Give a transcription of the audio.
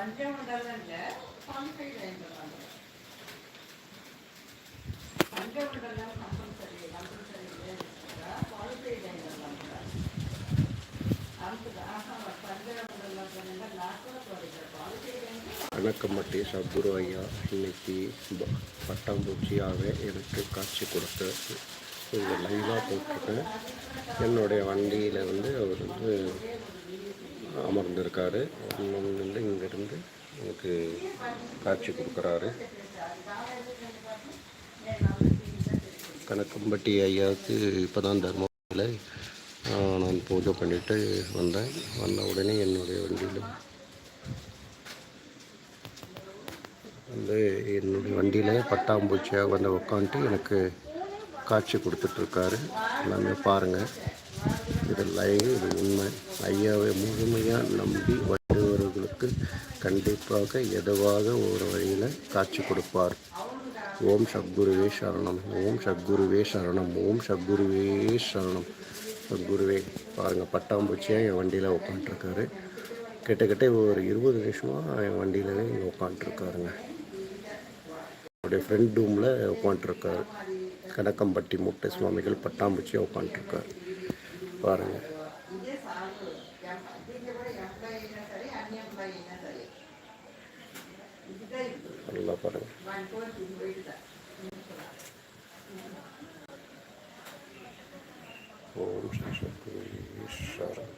பஞ்சமண்டலம்ல qualified ஆயிருந்தாங்க பஞ்சமண்டலம் compulsory compulsory qualified வணக்கம் மட்டி சத்குரு ஐயா இன்னைக்கு பட்டாம்பூச்சியாக எனக்கு காட்சி கொடுத்து இங்கே லைவாக போட்டிருக்கேன் என்னுடைய வண்டியில் வந்து அவர் வந்து அமர்ந்திருக்காரு. வந்து இங்கேருந்து எனக்கு காட்சி கொடுக்குறாரு. கணக்கம்பட்டி ஐயாவுக்கு இப்போ தான் தர்மபுரியில் நான் பூஜை பண்ணிட்டு வந்தேன். வந்த உடனே என்னுடைய வண்டியில் வந்து என்னுடைய வண்டியில் பட்டாம்பூச்சியாக வந்து உட்காந்துட்டு எனக்கு காட்சி கொடுத்துட்ருக்காரு. எல்லாமே பாருங்கள் இது இது உண்மை. ஐயாவை முழுமையாக நம்பி வருபவர்களுக்கு கண்டிப்பாக எதுவாக ஒரு வழியில் காட்சி கொடுப்பார். ஓம் சத்குருவே சரணம். ஓம் சத்குருவே சரணம். ஓம் சத்குருவே சரணம். சத்குருவே பாருங்கள் பட்டாம்பூச்சியாக என் வண்டியில் உட்காந்துருக்காரு கிட்டத்தட்ட ஒரு இருபது நிமிஷமாக என் வண்டியிலே இங்கே உட்காந்துருக்காருங்க அவருடைய ஃப்ரெண்ட் ரூமில் உட்காந்துருக்காரு கடக்கம்பட்டி முட்டை சுவாமிகள் பட்டாம்பூச்சியாக உட்காந்துருக்காரு பாருங்கள் நல்லா பாருங்கள் ஓம் ஸ்ரீ சக்தி ஈஸ்வரன்